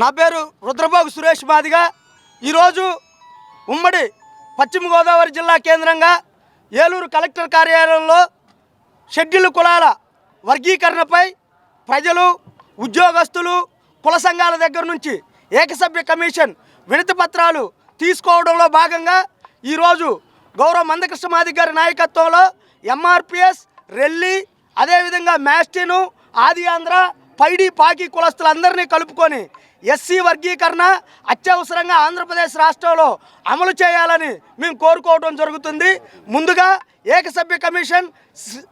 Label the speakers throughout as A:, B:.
A: నా పేరు రుద్రబాబు సురేష్ మాదిగా. ఈరోజు ఉమ్మడి పశ్చిమ గోదావరి జిల్లా కేంద్రంగా ఏలూరు కలెక్టర్ కార్యాలయంలో షెడ్యూల్ కులాల వర్గీకరణపై ప్రజలు ఉద్యోగస్తులు కుల సంఘాల దగ్గర నుంచి ఏకసభ్య కమిషన్ వినతి పత్రాలు తీసుకోవడంలో భాగంగా ఈరోజు గౌరవ మందకృష్ణ మాది గారి నాయకత్వంలో ఎంఆర్పిఎస్ రెల్లి అదేవిధంగా మ్యాస్టిను ఆది ఆంధ్ర పైడి పాకి కులస్తులందరినీ కలుపుకొని ఎస్సీ వర్గీకరణ అత్యవసరంగా ఆంధ్రప్రదేశ్ రాష్ట్రంలో అమలు చేయాలని మేము కోరుకోవడం జరుగుతుంది. ముందుగా ఏకసభ్య కమిషన్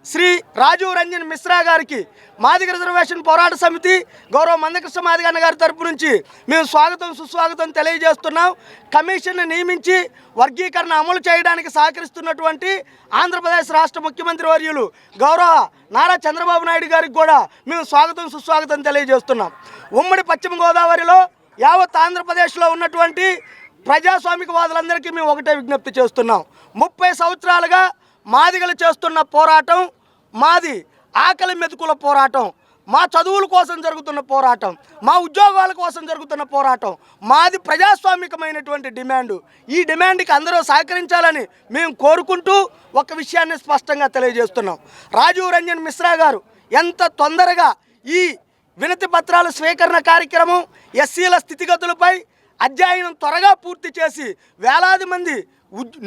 A: శ్రీ- రాజీవ్ రంజన్ మిశ్రా గారికి మాదిగ రిజర్వేషన్ పోరాట సమితి గౌరవ మందకృష్ణ మాదిగన్న గారి తరపు నుంచి మేము స్వాగతం సుస్వాగతం తెలియజేస్తున్నాం. కమిషన్ను నియమించి వర్గీకరణ అమలు చేయడానికి సహకరిస్తున్నటువంటి ఆంధ్రప్రదేశ్ రాష్ట్ర ముఖ్యమంత్రి వర్యులు గౌరవ నారా చంద్రబాబు నాయుడు గారికి కూడా మేము స్వాగతం సుస్వాగతం తెలియజేస్తున్నాం. ఉమ్మడి పశ్చిమ గోదావరిలో యావత్ ఆంధ్రప్రదేశ్లో ఉన్నటువంటి ప్రజాస్వామికవాదులందరికీ మేము ఒకటే విజ్ఞప్తి చేస్తున్నాం. ముప్పై సంవత్సరాలుగా మాదిగలు చేస్తున్న పోరాటం మాది ఆకలి మెతుకుల పోరాటం మా చదువుల కోసం జరుగుతున్న పోరాటం మా ఉద్యోగాల కోసం జరుగుతున్న పోరాటం మాది ప్రజాస్వామికమైనటువంటి డిమాండ్. ఈ డిమాండ్కి అందరూ సహకరించాలని మేము కోరుకుంటూ ఒక విషయాన్ని స్పష్టంగా తెలియజేస్తున్నాం. రాజీవ్ రంజన్ మిశ్రా గారు ఎంత తొందరగా ఈ వినతి పత్రాల స్వీకరణ కార్యక్రమం ఎస్సీల స్థితిగతులపై అధ్యయనం త్వరగా పూర్తి చేసి వేలాది మంది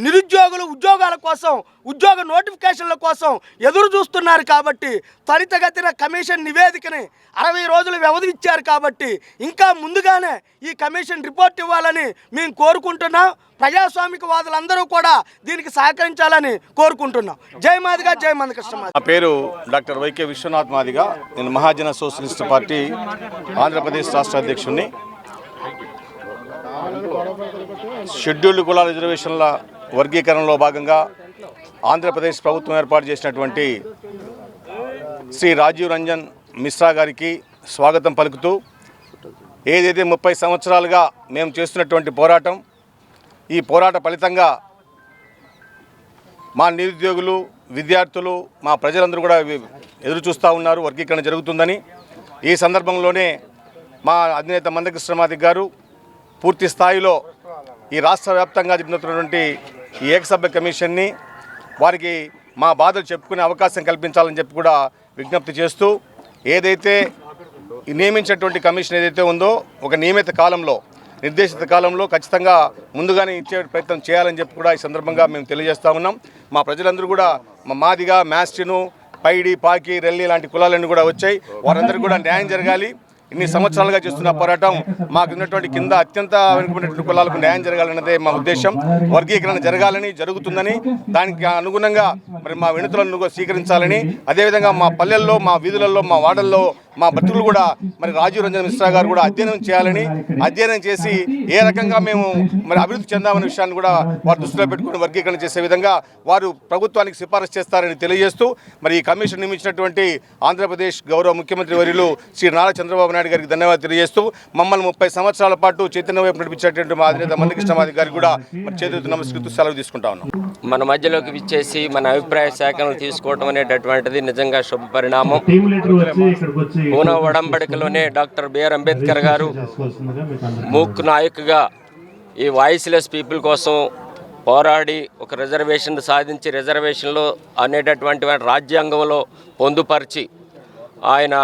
A: నిరుద్యోగులు ఉద్యోగాల కోసం ఉద్యోగ నోటిఫికేషన్ల కోసం ఎదురు చూస్తున్నారు కాబట్టి త్వరితగతిన కమిషన్ నివేదికని అరవై రోజులు వ్యవధి ఇచ్చారు కాబట్టి ఇంకా ముందుగానే ఈ కమిషన్ రిపోర్ట్ ఇవ్వాలని మేము కోరుకుంటున్నాం. ప్రజాస్వామిక వాదులందరూ కూడా దీనికి సహకరించాలని కోరుకుంటున్నాం. జై మాదిగా జై మందకృష్ణ కృష్ణ
B: నా పేరు డాక్టర్ వైకే విశ్వనాథ్ మాదిగా. నేను మహాజన సోషలిస్ట్ పార్టీ ఆంధ్రప్రదేశ్ రాష్ట్ర అధ్యక్షుడిని షెడ్యూల్డ్ కులాల రిజర్వేషన్ల వర్గీకరణలో భాగంగా ఆంధ్రప్రదేశ్ ప్రభుత్వం ఏర్పాటు చేసినటువంటి శ్రీ రాజీవ్ రంజన్ మిశ్రా గారికి స్వాగతం పలుకుతూ ఏదైతే ముప్పై సంవత్సరాలుగా మేము చేస్తున్నటువంటి పోరాటం ఈ పోరాట ఫలితంగా మా నిరుద్యోగులు విద్యార్థులు మా ప్రజలందరూ కూడా వి- ఎదురు చూస్తూ ఉన్నారు వర్గీకరణ జరుగుతుందని. ఈ సందర్భంలోనే మా అధినేత మందకృష్ణమాది గారు పూర్తి స్థాయిలో ఈ రాష్ట్ర వ్యాప్తంగా జరుగుతున్నటువంటి ఈ ఏకసభ్య కమిషన్ని వారికి మా బాధలు చెప్పుకునే అవకాశం కల్పించాలని చెప్పి కూడా విజ్ఞప్తి చేస్తూ ఏదైతే ఈ నియమించినటువంటి కమిషన్ ఏదైతే ఉందో ఒక నియమిత కాలంలో నిర్దేశిత కాలంలో ఖచ్చితంగా ముందుగానే ఇచ్చే ప్రయత్నం చేయాలని చెప్పి కూడా ఈ సందర్భంగా మేము తెలియజేస్తా ఉన్నాం. మా ప్రజలందరూ కూడా మా మాదిగా మ్యాస్టిను పైడి పాకి రెల్లి లాంటి కులాలన్నీ కూడా వచ్చాయి. వారందరికీ కూడా న్యాయం జరగాలి. ఇన్ని సంవత్సరాలుగా చేస్తున్న పోరాటం మాకు ఉన్నటువంటి కింద అత్యంత వెనుకబడినటువంటి కులాలకు న్యాయం జరగాలన్నదే మా ఉద్దేశం. వర్గీకరణ జరగాలని జరుగుతుందని దానికి అనుగుణంగా మరి మా వినతులను స్వీకరించాలని అదేవిధంగా మా పల్లెల్లో మా వీధులలో మా వాడల్లో మా బతుకులు కూడా మరి రాజీవ్ రంజన్ మిశ్రా గారు కూడా అధ్యయనం చేయాలని అధ్యయనం చేసి ఏ రకంగా మేము మరి అభివృద్ధి చెందామనే విషయాన్ని కూడా వారు దృష్టిలో పెట్టుకుని వర్గీకరణ చేసే విధంగా వారు ప్రభుత్వానికి సిఫారసు చేస్తారని తెలియజేస్తూ మరి ఈ కమిషన్ నియమించినటువంటి ఆంధ్రప్రదేశ్ గౌరవ ముఖ్యమంత్రి వర్యులు శ్రీ నారా చంద్రబాబు నాయుడు గారికి ధన్యవాదాలు తెలియజేస్తూ మమ్మల్ని ముప్పై సంవత్సరాల పాటు చైతన్య వైపు నడిపించేటువంటి మా అధినేత మందకృష్ణమాది గారికి కూడా మరి చేతులతో నమస్కరిస్తూ సెలవు తీసుకుంటా ఉన్నాం.
C: మన మధ్యలోకి విచ్చేసి మన అభిప్రాయ సేకరణ తీసుకోవడం అనేటటువంటిది నిజంగా శుభ పరిణామం
D: టీమ్
C: పూనా ఒడంబడికలోనే డాక్టర్ బిఆర్ అంబేద్కర్ గారు
D: మూక్
C: నాయకుగా ఈ వాయిస్లెస్ పీపుల్ కోసం పోరాడి ఒక రిజర్వేషన్ సాధించి రిజర్వేషన్లో అనేటటువంటి రాజ్యాంగంలో పొందుపరిచి ఆయన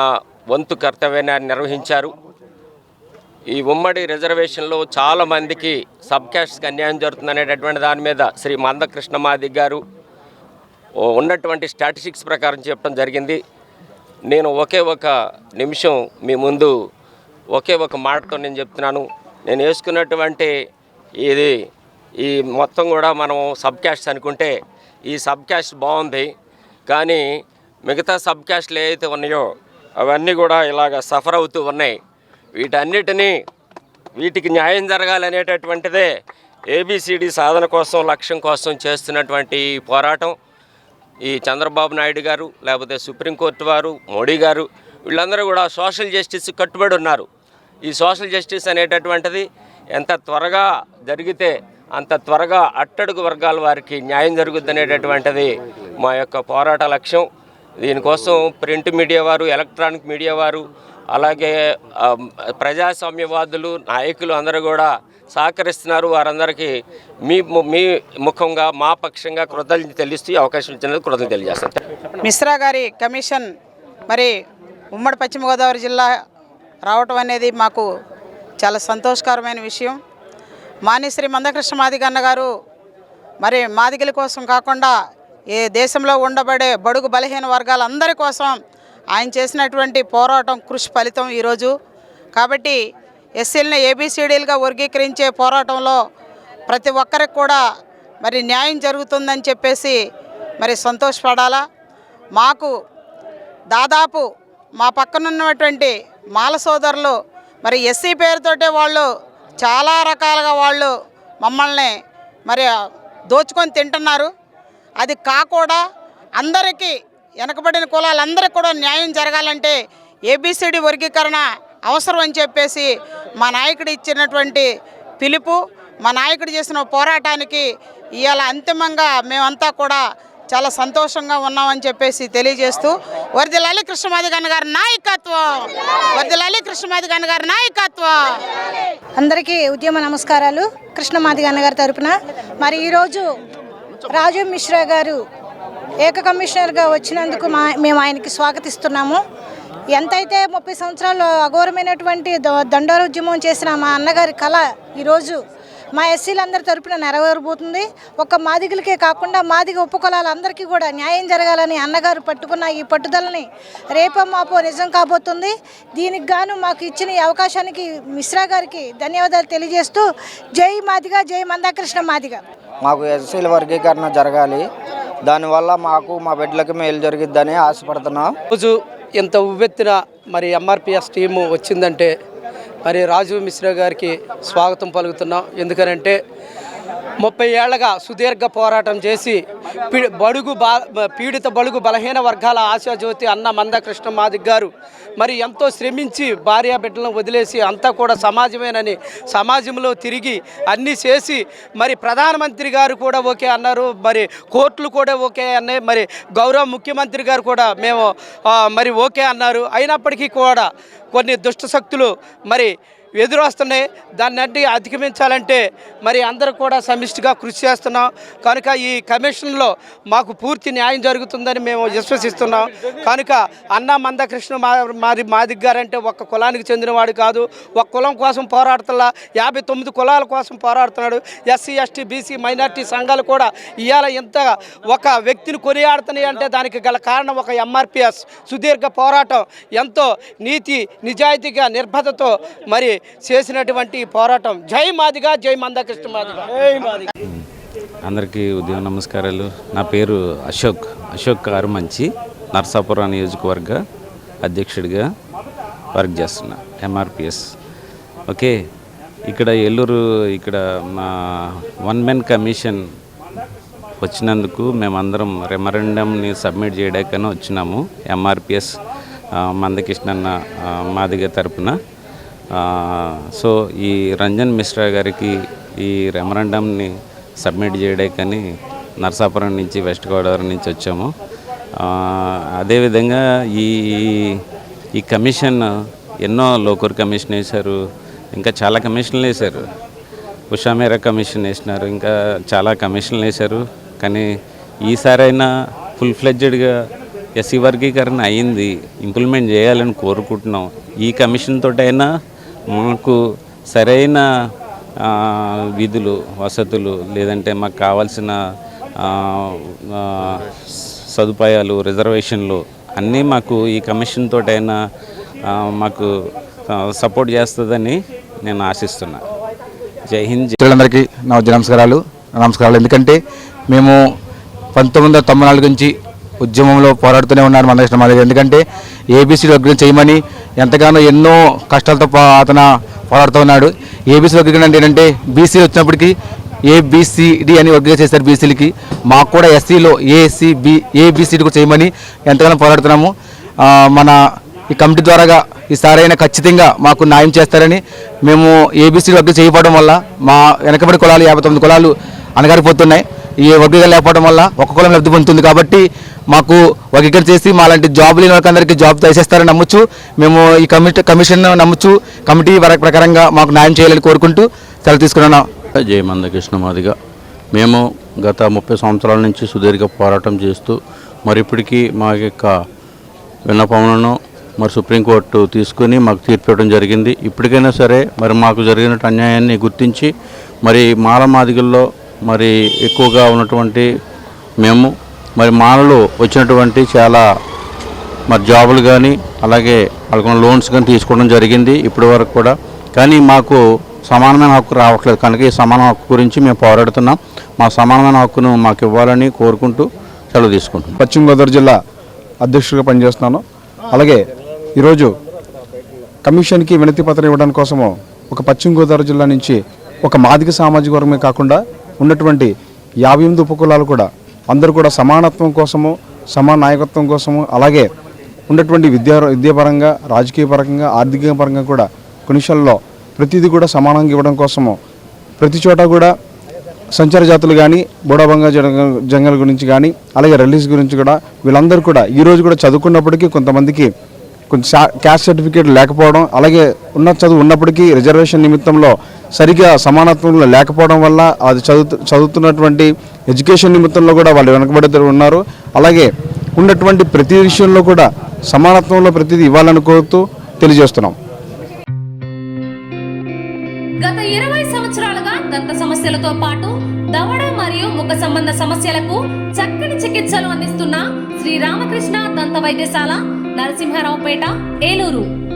C: వంతు కర్తవ్యాన్ని ఆయన నిర్వహించారు. ఈ ఉమ్మడి రిజర్వేషన్లో చాలామందికి సబ్ క్యాస్ట్కి అన్యాయం జరుగుతుంది అనేటటువంటి దాని మీద శ్రీ మందకృష్ణమాది గారు ఉన్నటువంటి స్టాటిస్టిక్స్ ప్రకారం చెప్పడం జరిగింది. నేను ఒకే ఒక నిమిషం మీ ముందు ఒకే ఒక మాటతో నేను చెప్తున్నాను. నేను వేసుకున్నటువంటి ఇది ఈ మొత్తం కూడా మనం సబ్ క్యాస్ట్ అనుకుంటే ఈ సబ్ క్యాస్ట్ బాగుంది. కానీ మిగతా సబ్ క్యాస్ట్లు ఏవైతే ఉన్నాయో అవన్నీ కూడా ఇలాగ సఫర్ అవుతూ ఉన్నాయి. వీటన్నిటినీ వీటికి న్యాయం జరగాలనేటటువంటిదే ఏబిసిడి సాధన కోసం లక్ష్యం కోసం చేస్తున్నటువంటి ఈ పోరాటం. ఈ చంద్రబాబు నాయుడు గారు లేకపోతే సుప్రీంకోర్టు వారు మోడీ గారు వీళ్ళందరూ కూడా సోషల్ జస్టిస్ కట్టుబడి ఉన్నారు. ఈ సోషల్ జస్టిస్ అనేటటువంటిది ఎంత త్వరగా జరిగితే అంత త్వరగా అట్టడుగు వర్గాల వారికి న్యాయం జరుగుద్ది అనేటటువంటిది మా యొక్క పోరాట లక్ష్యం. దీనికోసం ప్రింట్ మీడియా వారు ఎలక్ట్రానిక్ మీడియా వారు అలాగే ప్రజాస్వామ్యవాదులు నాయకులు అందరూ కూడా సహకరిస్తున్నారు. వారందరికీ మీ మీ ముఖంగా మా పక్షంగా కృతజ్ఞత తెలుస్తూ అవకాశం ఇచ్చినందుకు కృతజ్ఞత తెలియజేస్తాను.
E: మిశ్రా గారి కమిషన్ మరి ఉమ్మడి పశ్చిమ గోదావరి జిల్లా రావటం అనేది మాకు చాలా సంతోషకరమైన విషయం. మానేశ్రీ మందకృష్ణ మాదిగన్న గారు మరి మాదిగల కోసం కాకుండా ఏ దేశంలో ఉండబడే బడుగు బలహీన వర్గాలందరి కోసం ఆయన చేసినటువంటి పోరాటం కృషి ఫలితం ఈరోజు. కాబట్టి ఎస్సీలని ఏబీసీడీలుగా వర్గీకరించే పోరాటంలో ప్రతి ఒక్కరికి కూడా మరి న్యాయం జరుగుతుందని చెప్పేసి మరి సంతోషపడాలా? మాకు దాదాపు మా పక్కనున్నటువంటి మాల సోదరులు మరి ఎస్సీ పేరుతోటే వాళ్ళు చాలా రకాలుగా వాళ్ళు మమ్మల్ని మరి దోచుకొని తింటున్నారు. అది కాకుండా అందరికీ వెనకబడిన కులాలందరికీ కూడా న్యాయం జరగాలంటే ఏబిసిడి వర్గీకరణ అవసరం అని చెప్పేసి మా నాయకుడు ఇచ్చినటువంటి పిలుపు మా నాయకుడు చేసిన పోరాటానికి ఇవాళ అంతిమంగా మేమంతా కూడా చాలా సంతోషంగా ఉన్నామని చెప్పేసి తెలియజేస్తూ వరదలాలి కృష్ణమాదిగన్న గారి నాయకత్వం వరదలాలి కృష్ణమాదిగన్న గారి నాయకత్వం.
F: అందరికీ ఉద్యమ నమస్కారాలు కృష్ణమాది గారి తరపున. మరి ఈరోజు రాజు మిశ్రా గారు ఏక కమిషనర్గా వచ్చినందుకు మా మేము ఆయనకి స్వాగతిస్తున్నాము. ఎంతైతే ముప్పై సంవత్సరాలు అఘోరమైనటువంటి ద- దండోర ఉద్యమం చేసిన మా అన్నగారి కళ ఈరోజు మా ఎస్సీలందరి తరపున నెరవేరబోతుంది. ఒక్క మాదిగలకే కాకుండా మాదిగ ఉపకులాలందరికీ కూడా న్యాయం జరగాలని అన్నగారు పట్టుకున్న ఈ పట్టుదలని రేపో మాపో నిజం కాబోతుంది. దీనికి గాను మాకు ఇచ్చిన ఈ అవకాశానికి మిశ్రా గారికి ధన్యవాదాలు తెలియజేస్తూ జై మాదిగ జై మందాకృష్ణ మాదిగ.
G: మాకు ఎస్సీల వర్గీకరణ జరగాలి. దానివల్ల మాకు మా బిడ్డలకి మేలు జరిగిద్దని ఆశపడుతున్నాం.
H: ఇంత ఉవ్వెత్తిన మరి ఎంఆర్పిఎస్ టీము వచ్చిందంటే మరి రాజీవ్ మిశ్రా గారికి స్వాగతం పలుకుతున్నాం. ఎందుకనంటే ముప్పై ఏళ్ళగా సుదీర్ఘ పోరాటం చేసి పీ- బడుగు పీడిత బడుగు బలహీన వర్గాల ఆశాజ్యోతి అన్న మంద కృష్ణ మాదిక్ గారు మరి ఎంతో శ్రమించి భార్య బిడ్డలను వదిలేసి అంతా కూడా సమాజమేనని సమాజంలో తిరిగి అన్నీ చేసి మరి ప్రధానమంత్రి గారు కూడా ఓకే అన్నారు. మరి కోర్టులు కూడా ఓకే అన్నాయి. మరి గౌరవ ముఖ్యమంత్రి గారు కూడా మేము మరి ఓకే అన్నారు. అయినప్పటికీ కూడా కొన్ని దుష్ట శక్తులు మరి ఎదురొస్తున్నాయి. దాన్ని అడ్డి అధిగమించాలంటే మరి అందరూ కూడా సమిష్టిగా కృషి చేస్తున్నాం. కనుక ఈ కమిషన్లో మాకు పూర్తి న్యాయం జరుగుతుందని మేము విశ్వసిస్తున్నాం. కనుక అన్న మందకృష్ణ మా మాది మాదిగ్ గారంటే ఒక్క కులానికి చెందినవాడు కాదు. ఒక కులం కోసం పోరాడుతున్నా యాభై తొమ్మిది కులాల కోసం పోరాడుతున్నాడు. ఎస్సీ ఎస్టీ బీసీ మైనార్టీ సంఘాలు కూడా ఇవాళ ఇంత ఒక వ్యక్తిని కొనియాడుతున్నాయి అంటే దానికి గల కారణం ఒక ఎంఆర్పిఎస్ సుదీర్ఘ పోరాటం. ఎంతో నీతి నిజాయితీగా నిర్భతతో మరి చేసినటువంటి పోరాటం. జై మాదిగా జై మందకృష్ణ మాదిగా.
I: అందరికీ ఉదయం నమస్కారాలు. నా పేరు అశోక్. అశోక్ కారుమంచి నర్సాపురం నియోజకవర్గ అధ్యక్షుడిగా వర్క్ చేస్తున్నా ఎంఆర్పిఎస్ ఓకే ఇక్కడ ఏలూరు ఇక్కడ మా వన్ మెన్ కమిషన్ వచ్చినందుకు మేమందరం రెమరెండంని సబ్మిట్ చేయడానికని వచ్చినాము. ఎంఆర్పిఎస్ మందకృష్ణన్న మాదిగ తరపున. సో ఈ రంజన్ మిశ్రా గారికి ఈ రెమరాండంని సబ్మిట్ చేయడానికని నర్సాపురం నుంచి వెస్ట్ గోదావరి నుంచి వచ్చాము. అదేవిధంగా ఈ ఈ కమిషన్ ఎన్నో లోకర్ కమిషన్ వేశారు ఇంకా చాలా కమిషన్లు వేశారు. ఉషామేర కమిషన్ వేసినారు ఇంకా చాలా కమిషన్లు వేశారు. కానీ ఈసారైనా ఫుల్ ఫ్లెడ్జెడ్గా ఎస్సీ వర్గీకరణ అయింది ఇంప్లిమెంట్ చేయాలని కోరుకుంటున్నాం. ఈ కమిషన్ తోటైనా మాకు సరైన విధులు వసతులు లేదంటే మాకు కావాల్సిన సదుపాయాలు రిజర్వేషన్లు అన్నీ మాకు ఈ కమిషన్ తోటైనా మాకు సపోర్ట్ చేస్తుందని నేను ఆశిస్తున్నా. జై హింద్
J: మిత్రులందరికీ నా నమస్కారాలు. నమస్కారాలు. ఎందుకంటే మేము పంతొమ్మిది వందల తొంభై నాలుగు నుంచి ఉద్యమంలో పోరాడుతూనే ఉన్నారు మన ఇష్టం మాదిరి ఎందుకంటే ఏబీసీ వర్గం చేయమని ఎంతగానో ఎన్నో కష్టాలతో అతను పోరాడుతూ ఉన్నాడు. ఏబీసీ వర్గం అంటే ఏంటంటే బీసీలు వచ్చినప్పటికీ ఏబిసిడి అని వర్గీకరణ చేస్తారు బీసీలకి మాకు కూడా ఎస్సీలో ఏసీబి ఏబిసిడి కూడా చేయమని ఎంతగానో పోరాడుతున్నాము. మన ఈ కమిటీ ద్వారాగా ఈసారైనా ఖచ్చితంగా మాకు న్యాయం చేస్తారని మేము ఏబీసీ వర్గం చేయకపోవడం వల్ల మా వెనకబడి కులాలు యాభై తొమ్మిది కులాలు అనగారిపోతున్నాయి ఈ వర్గీకరణ లేకపోవడం వల్ల ఒక కులం లబ్ధి పొందుతుంది కాబట్టి మాకు వర్గీకరణ చేసి మాలాంటి జాబ్ లేని వాళ్ళకందరికీ జాబ్ తెసేస్తారని నమ్మచ్చు మేము ఈ కమిటీ కమిషన్ నమ్మచ్చు కమిటీ వరకు ప్రకారంగా మాకు న్యాయం చేయాలని కోరుకుంటూ సెలవు తీసుకున్నాను.
K: జయ మందకృష్ణ మాదిగా. మేము గత ముప్పై సంవత్సరాల నుంచి సుదీర్ఘ పోరాటం చేస్తూ మరి ఇప్పటికీ మా యొక్క విన్నపములను మరి సుప్రీంకోర్టు తీసుకుని మాకు తీర్పు ఇవ్వడం జరిగింది. ఇప్పటికైనా సరే మరి మాకు జరిగిన అన్యాయాన్ని గుర్తించి మరి మాల మాదిగల్లో మరి ఎక్కువగా ఉన్నటువంటి మేము మరి మాలలో వచ్చినటువంటి చాలా మరి జాబులు కానీ అలాగే వాళ్ళకున్న లోన్స్ కానీ తీసుకోవడం జరిగింది ఇప్పటి వరకు కూడా. కానీ మాకు సమానమైన హక్కు రావట్లేదు. కనుక ఈ సమాన హక్కు గురించి మేము పోరాడుతున్నాం. మా సమానమైన హక్కును మాకు ఇవ్వాలని కోరుకుంటూ సెలవు తీసుకుంటున్నాం.
L: పశ్చిమ గోదావరి జిల్లా అధ్యక్షుడిగా పనిచేస్తున్నాను. అలాగే ఈరోజు కమిషన్కి వినతి పత్రం ఇవ్వడం కోసము ఒక పశ్చిమ గోదావరి జిల్లా నుంచి ఒక మాదిక సామాజిక వర్గమే కాకుండా ఉన్నటువంటి యాభై ఎనిమిది ఉపకులాలు కూడా అందరూ కూడా సమానత్వం కోసము సమాన నాయకత్వం కోసము అలాగే ఉన్నటువంటి విద్యా విద్యాపరంగా రాజకీయ పరంగా ఆర్థిక పరంగా కూడా కొన్ని విషయాల్లో ప్రతిదీ కూడా సమానంగా ఇవ్వడం కోసము. ప్రతి చోట కూడా సంచార జాతులు కానీ బోడాబంగా జంగల్ గురించి కానీ అలాగే రిలీజ్ గురించి కూడా వీళ్ళందరూ కూడా ఈరోజు కూడా చదువుకున్నప్పటికీ కొంతమందికి కొంచెం క్యాస్ట్ సర్టిఫికేట్ లేకపోవడం అలాగే ఉన్న చదువు ఉన్నప్పటికీ రిజర్వేషన్ నిమిత్తంలో సరిగా సమానత్వంలో లేకపోవడం వల్ల అది చదువు చదువుతున్నటువంటి ఎడ్యుకేషన్ నిమిత్తంలో కూడా వాళ్ళు వెనకబడి ఉన్నారు. అలాగే ఉన్నటువంటి ప్రతి విషయంలో కూడా సమానత్వంలో ప్రతిదీ ఇవ్వాలని కోరుతూ తెలియజేస్తున్నాం.
M: గత ఇరవై సంవత్సరాలుగా దంత సమస్యలతో పాటు దవడ మరియు ముఖ సంబంధ సమస్యలకు చక్కని చికిత్సలు అందిస్తున్న శ్రీ రామకృష్ణ దంత వైద్యశాల నరసింహారావుపేట ఏలూరు.